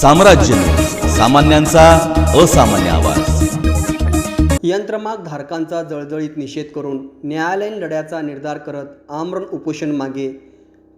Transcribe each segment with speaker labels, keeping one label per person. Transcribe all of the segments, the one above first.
Speaker 1: साम्राज्य. सामान्यांचा असामान्य आवाज.
Speaker 2: यंत्रमाग धारकांचा जळजळीत निषेध करून न्यायालयीन लढ्याचा निर्धार करत आमरण उपोषण मागे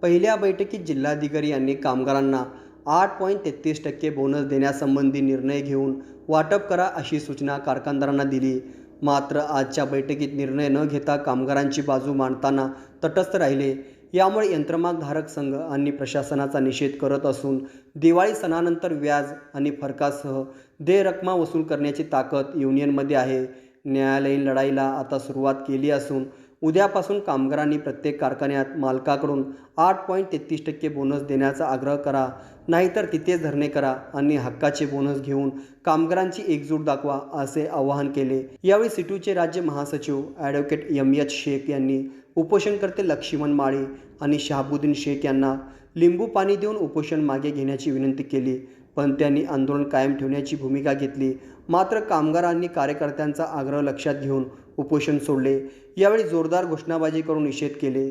Speaker 2: पहिल्या बैठकीत जिल्हाधिकारी यांनी कामगारांना आठ पॉईंट तेहतीस टक्के बोनस देण्यासंबंधी निर्णय घेऊन वाटप करा अशी सूचना कारखानदारांना दिली. मात्र आजच्या बैठकीत निर्णय न घेता कामगारांची बाजू मांडताना तटस्थ राहिले. यामुळे यंत्रमागधारक संघ आणि प्रशासनाचा निषेध करत असून दिवाळी सणानंतर व्याज आणि फरकासह दे रकमा वसूल करण्याची ताकद युनियनमध्ये आहे. न्यायालयीन लढाईला आता सुरुवात केली असून उद्यापासून कामगारांनी प्रत्येक कारखान्यात मालकाकडून आठ पॉईंट तेहतीस टक्के बोनस देण्याचा आग्रह करा. नाहीतर तिथेच धरणे करा आणि हक्काचे बोनस घेऊन कामगारांची एकजूट दाखवा असे आवाहन केले. यावेळी सिटूचे राज्य महासचिव ॲडव्होकेट एम एच शेख यांनी उपोषणकर्ते लक्ष्मण माळी आणि शहाबुद्दीन शेख यांना लिंबू पाणी देऊन उपोषण मागे घेण्याची विनंती केली. पण त्यांनी आंदोलन कायम ठेवण्याची भूमिका घेतली. मात्र कामगारांनी कार्यकर्त्यांचा आग्रह लक्षात घेऊन उपोषण सोडले. यावेळी जोरदार घोषणाबाजी करून निषेध केले.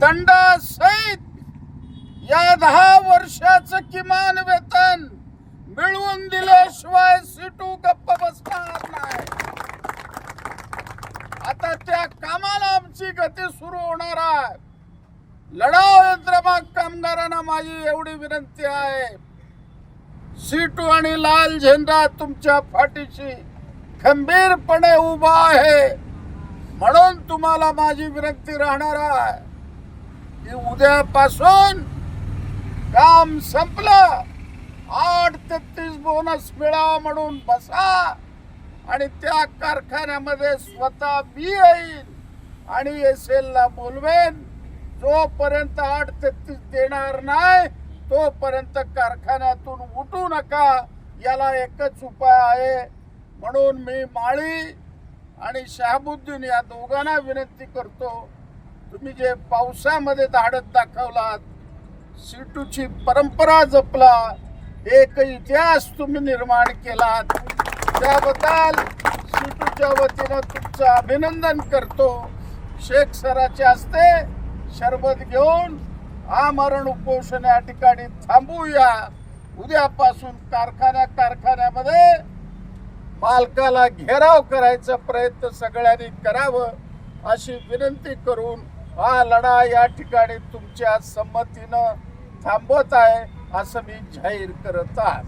Speaker 3: दंडासहित या दहा वर्षाचं किमान वेतन मिळवून दिल्याशिवाय सीटू गप्प बसणार नाही. आता त्या कामाला आमची गती सुरू होणार आहे. लढाव यंत्रमाग कामगारांना माझी एवढी विनंती आहे. सीटू आणि लाल झेंडा तुमच्या फाटीची खंबीरपणे उभा आहे. म्हणून तुम्हाला माझी विनंती राहणार आहे की उद्यापासून काम संपलं. आठ ते तीस बोनस मिळावा म्हणून बसा आणि त्या कारखान्यामध्ये स्वतः मी येईन आणि एस एलला बोलवेन. जोपर्यंत आठ ते तीस देणार नाही तोपर्यंत कारखान्यातून उठू नका. याला एकच उपाय आहे. म्हणून मी माळी आणि शहाबुद्दीन या दोघांना विनंती करतो तुम्ही जे पावसामध्ये धाडत दाखवलात सीटूची परंपरा जपला एक इतिहास तुम्ही निर्माण केलात त्याबद्दल सीटूच्या वतीनं तुमचं अभिनंदन करतो. शेख सराचे हस्ते शरबत घेऊन आमरण उपोषण या ठिकाणी थांबूया. उद्यापासून कारखान्या कारखान्यामध्ये मालकाला घेराव करायचा प्रयत्न सगळ्यांनी करावं अशी विनंती करून हा लढा या ठिकाणी तुमच्या संमतीनं थांबवत आहे असं मी जाहीर करत आहे.